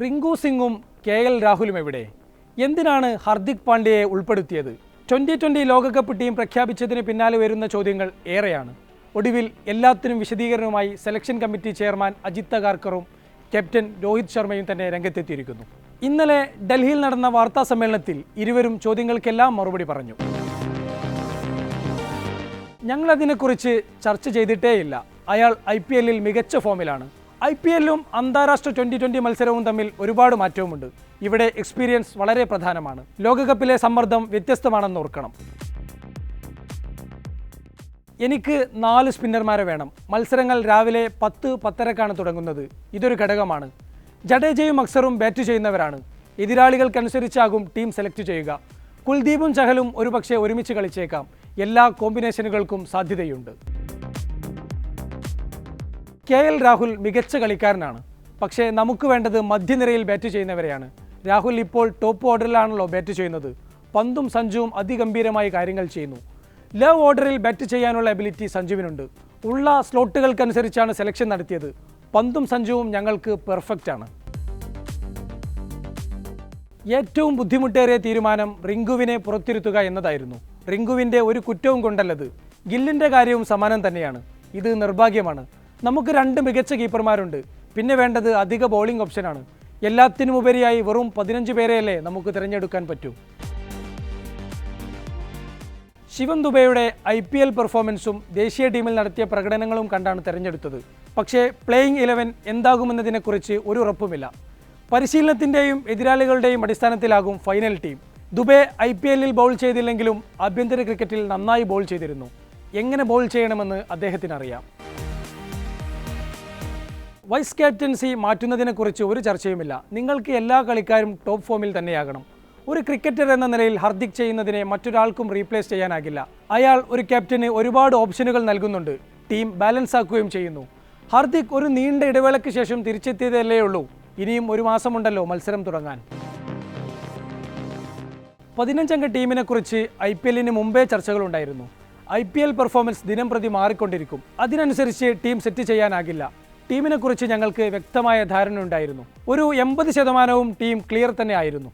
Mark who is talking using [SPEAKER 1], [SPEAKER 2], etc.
[SPEAKER 1] റിങ്കു സിംഗും K L രാഹുലും എവിടെ? എന്തിനാണ് ഹർദിക് പാണ്ഡ്യയെ ഉൾപ്പെടുത്തിയത്? ട്വന്റി ട്വന്റി ലോകകപ്പ് ടീം പ്രഖ്യാപിച്ചതിന് പിന്നാലെ വരുന്ന ചോദ്യങ്ങൾ ഏറെയാണ്. ഒടുവിൽ എല്ലാത്തിനും വിശദീകരണവുമായി സെലക്ഷൻ കമ്മിറ്റി ചെയർമാൻ അജിത് തകാർക്കറും ക്യാപ്റ്റൻ രോഹിത് ശർമ്മയും തന്നെ രംഗത്തെത്തിയിരിക്കുന്നു. ഇന്നലെ ഡൽഹിയിൽ നടന്ന വാർത്താ സമ്മേളനത്തിൽ ഇരുവരും ചോദ്യങ്ങൾക്കെല്ലാം മറുപടി പറഞ്ഞു. ഞങ്ങളതിനെക്കുറിച്ച് ചർച്ച ചെയ്തിട്ടേയില്ല. അയാൾ ഐ പി എല്ലിൽ മികച്ച ഫോമിലാണ്. ഐ പി എല്ലും അന്താരാഷ്ട്ര ട്വന്റി ട്വന്റി മത്സരവും തമ്മിൽ ഒരുപാട് മാറ്റവുമുണ്ട്. ഇവിടെ എക്സ്പീരിയൻസ് വളരെ പ്രധാനമാണ്. ലോകകപ്പിലെ സമ്മർദ്ദം വ്യത്യസ്തമാണെന്ന് ഓർക്കണം. എനിക്ക് നാല് സ്പിന്നർമാരെ വേണം. മത്സരങ്ങൾ രാവിലെ പത്ത് പത്തരക്കാണ് തുടങ്ങുന്നത്. ഇതൊരു ഘടകമാണ്. ജഡേജയും അക്സറും ബാറ്റ് ചെയ്യുന്നവരാണ്. എതിരാളികൾക്കനുസരിച്ചാകും ടീം സെലക്ട് ചെയ്യുക. കുൽദീപും ചഹലും ഒരുപക്ഷെ ഒരുമിച്ച് കളിച്ചേക്കാം. എല്ലാ കോമ്പിനേഷനുകൾക്കും സാധ്യതയുണ്ട്. കെ എൽ രാഹുൽ മികച്ച കളിക്കാരനാണ്. പക്ഷേ നമുക്ക് വേണ്ടത് മധ്യനിരയിൽ ബാറ്റ് ചെയ്യുന്നവരെയാണ്. രാഹുൽ ഇപ്പോൾ ടോപ്പ് ഓർഡറിലാണല്ലോ ബാറ്റ് ചെയ്യുന്നത്. പന്തും സഞ്ജുവും അതിഗംഭീരമായി കാര്യങ്ങൾ ചെയ്യുന്നു. ലവ് ഓർഡറിൽ ബാറ്റ് ചെയ്യാനുള്ള എബിലിറ്റി സഞ്ജുവിനുണ്ട്. ഉള്ള സ്ലോട്ടുകൾക്കനുസരിച്ചാണ് സെലക്ഷൻ നടത്തിയത്. പന്തും സഞ്ജുവും ഞങ്ങൾക്ക് പെർഫെക്റ്റ് ആണ്. ഏറ്റവും ബുദ്ധിമുട്ടേറിയ തീരുമാനം റിങ്കുവിനെ പുറത്തിരുത്തുക എന്നതായിരുന്നു. റിങ്കുവിന്റെ ഒരു കുറ്റവും കൊണ്ടല്ലത്. ഗില്ലിന്റെ കാര്യവും സമാനം തന്നെയാണ്. ഇത് നിർഭാഗ്യമാണ്. നമുക്ക് രണ്ട് മികച്ച കീപ്പർമാരുണ്ട് പിന്നെ വേണ്ടത് അധിക ബോളിംഗ് ഓപ്ഷനാണ് എല്ലാത്തിനുമുപരിയായി വെറും പതിനഞ്ച് പേരെയല്ലേ നമുക്ക് തിരഞ്ഞെടുക്കാൻ പറ്റൂ. ശിവൻ ദുബൈയുടെ ഐ പി എൽ പെർഫോമൻസും ദേശീയ ടീമിൽ നടത്തിയ പ്രകടനങ്ങളും കണ്ടാണ് തിരഞ്ഞെടുത്തത്. പക്ഷേ പ്ലേയിങ് ഇലവൻ എന്താകുമെന്നതിനെക്കുറിച്ച് ഒരു ഉറപ്പുമില്ല. പരിശീലനത്തിന്റെയും എതിരാളികളുടെയും അടിസ്ഥാനത്തിലാകും final team Dubai I P എല്ലിൽ ബൗൾ ചെയ്തില്ലെങ്കിലും ആഭ്യന്തര ക്രിക്കറ്റിൽ നന്നായി ബോൾ ചെയ്തിരുന്നു. എങ്ങനെ ബോൾ ചെയ്യണമെന്ന് അദ്ദേഹത്തിന് അറിയാം വൈസ് ക്യാപ്റ്റൻസി മാറ്റുന്നതിനെക്കുറിച്ച് ഒരു ചർച്ചയുമില്ല. നിങ്ങൾക്ക് എല്ലാ കളിക്കാരും ടോപ്പ് ഫോമിൽ തന്നെയാകണം. ഒരു ക്രിക്കറ്റർ എന്ന നിലയിൽ ഹർദിക് ചെയ്യുന്നതിനെ മറ്റൊരാൾക്കും റീപ്ലേസ് ചെയ്യാനാകില്ല. അയാൾ ഒരു ക്യാപ്റ്റന് ഒരുപാട് ഓപ്ഷനുകൾ നൽകുന്നുണ്ട്. ടീം ബാലൻസ് ആക്കുകയും ചെയ്യുന്നു. ഹർദിക് ഒരു നീണ്ട ഇടവേളയ്ക്ക് ശേഷം തിരിച്ചെത്തിയതല്ലേ ഉള്ളൂ. ഇനിയും ഒരു മാസമുണ്ടല്ലോ മത്സരം തുടങ്ങാൻ. പതിനഞ്ചംഗ ടീമിനെ കുറിച്ച് ഐ പി എല്ലിന് മുമ്പേ ചർച്ചകളുണ്ടായിരുന്നു. ഐ പി എൽ പെർഫോമൻസ് ദിനം പ്രതി മാറിക്കൊണ്ടിരിക്കും. അതിനനുസരിച്ച് ടീം സെറ്റ് ചെയ്യാനാകില്ല. ടീമിനെ കുറിച്ച് ഞങ്ങൾക്ക് വ്യക്തമായ ധാരണ ഉണ്ടായിരുന്നു ഒരു എൺപത് ശതമാനവും ടീം ക്ലിയർ തന്നെ ആയിരുന്നു.